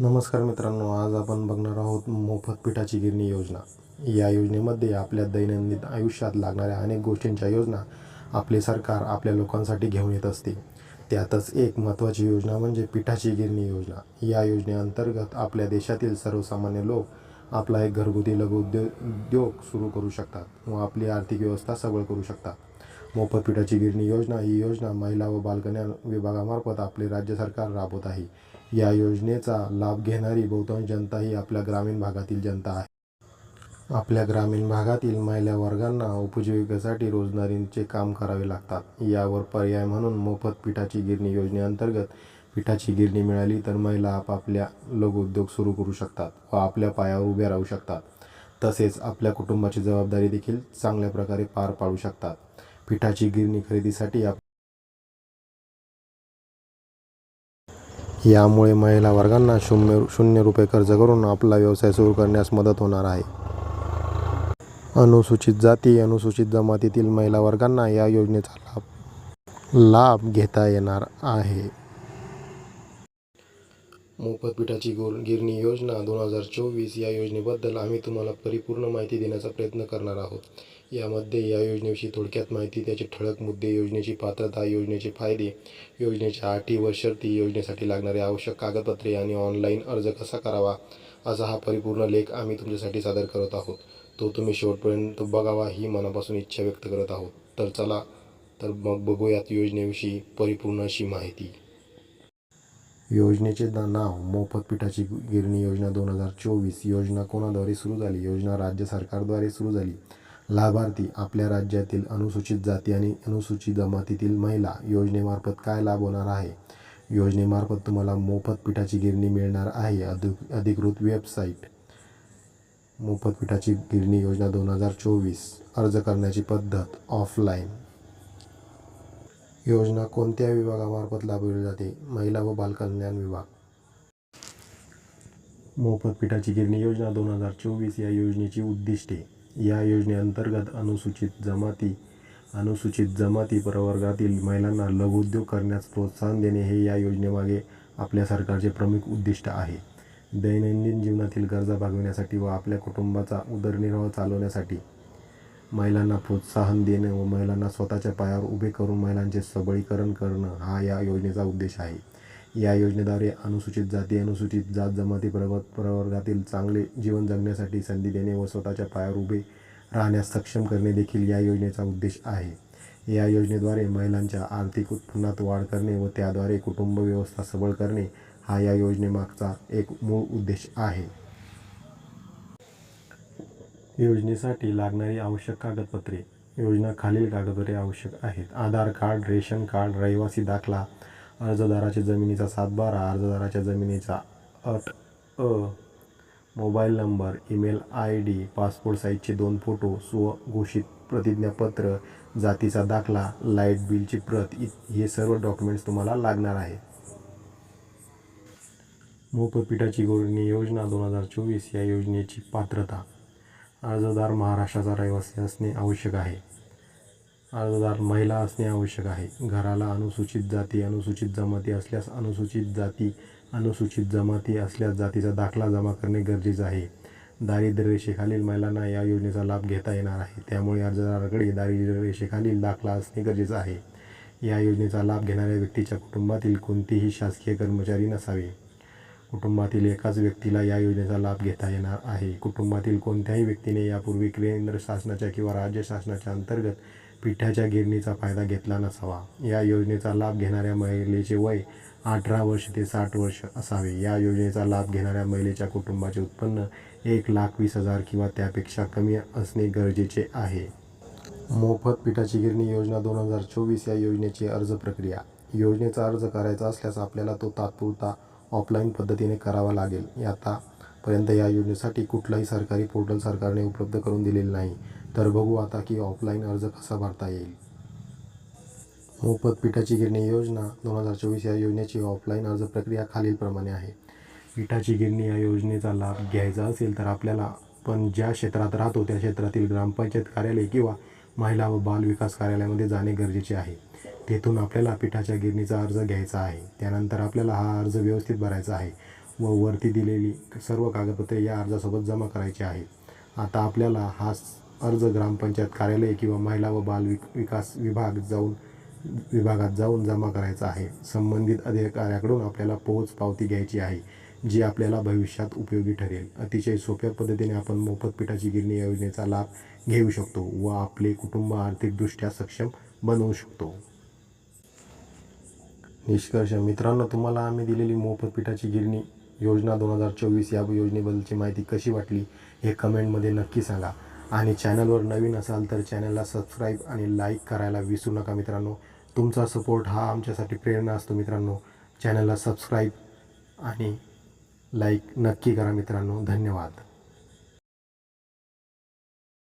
नमस्कार मित्रांनो आज आपण बघणार आहोत मोफत पिठाची गिरणी योजना. या योजनेमध्ये आपल्या दैनंदिन आयुष्यात लागणाऱ्या अनेक गोष्टींच्या योजना आपले सरकार आपल्या लोकांसाठी घेऊन येत असते. त्यातच एक महत्त्वाची योजना म्हणजे पिठाची गिरणी योजना. या योजनेअंतर्गत आपल्या देशातील सर्वसामान्य लोक आपला एक घरगुती लघुउद्योग उद्योग सुरू करू शकतात व आपली आर्थिक व्यवस्था सबळ करू शकतात. मोफत पिठाची गिरणी योजना ही योजना महिला व बालकल्याण विभागामार्फत आपले राज्य सरकार राबवत आहे. या योजनेचा लाभ घेणारी बहुतांश जनता ही आपल्या ग्रामीण भागातील जनता आहे. आपल्या ग्रामीण भागातील महिला वर्गांना उपजीविकेसाठी रोजगारींचे काम करावे लागतात. यावर पर्याय म्हणून मोफत पिठाची गिरणी योजनेअंतर्गत पिठाची गिरणी मिळाली तर महिला आपापल्या लघुउद्योग सुरू करू शकतात व आपल्या पायावर उभ्या राहू शकतात. तसेच आपल्या कुटुंबाची जबाबदारी देखील चांगल्या प्रकारे पार पाडू शकतात. पिठाची गिरणी खरेदीसाठी आप यामुळे महिला वर्गांना शून्य शून्य रुपये कर्ज करून आपला व्यवसाय सुरू करण्यास मदत होणार आहे. अनुसूचित जाती अनुसूचित जमातीतील महिला वर्गांना या योजनेचा लाभ लाभ घेता येणार आहे. मोफत पिठाची गोल गिरणी योजना दोन हजार चोवीस या योजनेबद्दल आम्ही तुम्हाला परिपूर्ण माहिती देण्याचा प्रयत्न करणार आहोत. यामध्ये या योजनेविषयी थोडक्यात माहिती त्याचे ठळक मुद्दे योजनेची पात्रता योजनेचे फायदे योजनेच्या अटी व शर्ती योजनेसाठी लागणारे आवश्यक कागदपत्रे आणि ऑनलाईन अर्ज कसा करावा असा हा परिपूर्ण लेख आम्ही तुमच्यासाठी सादर करत आहोत. तो तुम्ही शेवटपर्यंत बघावा ही मनापासून इच्छा व्यक्त करत आहोत. तर चला तर मग बघूयात योजनेविषयी परिपूर्ण अशी माहिती. योजनेचे नाव मोफत पिठाची गिरणी योजना दोन हजार चोवीस योजना कोणाद्वारे सुरू झाली? योजना राज्य सरकारद्वारे सुरू झाली? लाभार्थी आपल्या राज्यातील अनुसूचित जाती आणि अनुसूचित जमातीतील महिला योजनेमार्फत काय लाभ होणार आहे? योजनेमार्फत तुम्हाला मोफत पिठाची गिरणी मिळणार आहे. अधिक अधिकृत वेबसाईट मोफत पिठाची गिरणी योजना दोन हजार चोवीस. अर्ज करण्याची पद्धत ऑफलाईन. योजना कोणत्या विभागामार्फत राबविली जाते. महिला व बालकल्याण विभाग. मोफत पिठाची गिरणी योजना दोन हजार चोवीस या योजनेची उद्दिष्टे. या योजनेअंतर्गत अनुसूचित जमाती अनुसूचित जमाती प्रवर्गातील महिलांना लघुउद्योग करण्यास प्रोत्साहन देणे हे या योजनेमागे आपल्या सरकारचे प्रमुख उद्दिष्ट आहे. दैनंदिन जीवनातील गरजा भागविण्यासाठी व आपल्या कुटुंबाचा उदरनिर्वाह चालवण्यासाठी महिलांना प्रोत्साहन देणं व महिलांना स्वतःच्या पायावर उभे करून महिलांचे सबळीकरण करणं हा या योजनेचा उद्देश आहे. या योजनेद्वारे अनुसूचित जाती अनुसूचित जात जमाती प्रव प्रवर्गातील चांगले जीवन जगण्यासाठी संधी देणे व स्वतःच्या पायावर उभे राहण्यास सक्षम करणे देखील या योजनेचा उद्देश आहे. या योजनेद्वारे महिलांच्या आर्थिक उत्पन्नात वाढ करणे व त्याद्वारे कुटुंब व्यवस्था सबळ करणे हा या योजनेमागचा एक मूळ उद्देश आहे. योजनेसाठी लागणारी आवश्यक कागदपत्रे योजना खालील कागदपत्रे आवश्यक आहेत. आधार कार्ड रेशन कार्ड रहिवासी दाखला अर्जदाराच्या जमिनीचा सातबारा अर्जदाराच्या जमिनीचा अट अ mobile number email I D passport साईजचे दोन फोटो स्वघोषित प्रतिज्ञापत्र जातीचा दाखला लाइट बिलची प्रत इ हे सर्व डॉक्युमेंट्स तुम्हाला लागणार आहे मोफत पिठाची गोरणी योजना दोन हजार चोवीस या योजनेची पात्रता. अर्जदार महाराष्ट्राचा रहिवासी असणे आवश्यक आहे. अर्जदार महिला असणे आवश्यक आहे. घराला अनुसूचित जाती अनुसूचित जमाती असल्यास अनुसूचित जाती अनुसूचित जमाती असल्यास जातीचा दाखला जमा करणे गरजेचे आहे. दारिद्र्य रेषेखालील महिलांना या योजनेचा लाभ घेता येणार आहे. त्यामुळे अर्जदाराकडे दारिद्र्य रेषेखालील दाखला असणे गरजेचं आहे. या योजनेचा लाभ घेणाऱ्या व्यक्तीच्या कुटुंबातील कोणतेही शासकीय कर्मचारी नसावे. कुटुंबातील एकाच व्यक्तीला या योजनेचा लाभ घेता येणार आहे. कुटुंबातील कोणत्याही व्यक्तीने यापूर्वी केंद्र शासनाच्या किंवा राज्य शासनाच्या अंतर्गत पिठाच्या गिरणीचा फायदा घेतला नसावा. या योजनेचा लाभ घेणाऱ्या महिलेचे वय अठरा वर्ष ते साठ वर्ष असावे. या योजनेचा लाभ घेणाऱ्या महिलेच्या कुटुंबाचे उत्पन्न एक लाख वीस हजार किंवा त्यापेक्षा कमी असणे गरजेचे आहे. मोफत पिठाची गिरणी योजना दोन हजार चोवीस या योजनेची अर्ज प्रक्रिया. योजनेचा अर्ज करायचा असल्यास आपल्याला तो तात्पुरता ऑफलाईन पद्धतीने करावा लागेल. आतापर्यंत या योजनेसाठी कुठलाही सरकारी पोर्टल सरकारने उपलब्ध करून दिलेले नाही. तर बघू आता की ऑफलाईन अर्ज कसा भरता येईल. मोफत पिठाची गिरणी योजना दोन हजार चोवीस या योजनेची ऑफलाईन अर्ज प्रक्रिया खालीलप्रमाणे आहे. पिठाची गिरणी या योजनेचा लाभ घ्यायचा असेल तर आपल्याला पण ज्या क्षेत्रात राहतो त्या क्षेत्रातील ग्रामपंचायत कार्यालय किंवा महिला व बाल विकास कार्यालयामध्ये जाणे गरजेचे आहे. तेथून आपल्याला पिठाच्या गिरणीचा अर्ज घ्यायचा आहे. त्यानंतर आपल्याला हा अर्ज व्यवस्थित भरायचा आहे व वरती दिलेली सर्व कागदपत्रे या अर्जासोबत जमा करायची आहेत. आता आपल्याला हा अर्ज ग्रामपंचायत कार्यालय किंवा महिला व बाल विक विकास विभाग जाऊन विभागात जाऊन जमा करायचा आहे. संबंधित अधिकाऱ्याकडून आपल्याला पोहोच पावती घ्यायची आहे जी आपल्याला भविष्यात उपयोगी ठरेल. अतिशय सोप्या पद्धतीने आपण मोफत पिठाची गिरणी योजनेचा लाभ घेऊ शकतो व आपले कुटुंब आर्थिकदृष्ट्या सक्षम बनवू शकतो. निष्कर्ष. मित्रांनो तुम्हाला आम्ही दिलेली मोफत पिठाची गिरणी योजना दोन हजार चोवीस या योजनेबद्दलची माहिती कशी वाटली हे कमेंटमध्ये नक्की सांगा. आणि चॅनलवर नवीन असाल तर चॅनलला सबस्क्राईब आणि लाईक करायला विसरू नका मित्रांनो. तुमचा सपोर्ट हा आमच्यासाठी प्रेरणा असतो मित्रांनो. चॅनलला सबस्क्राईब आणि लाईक नक्की करा मित्रांनो. धन्यवाद.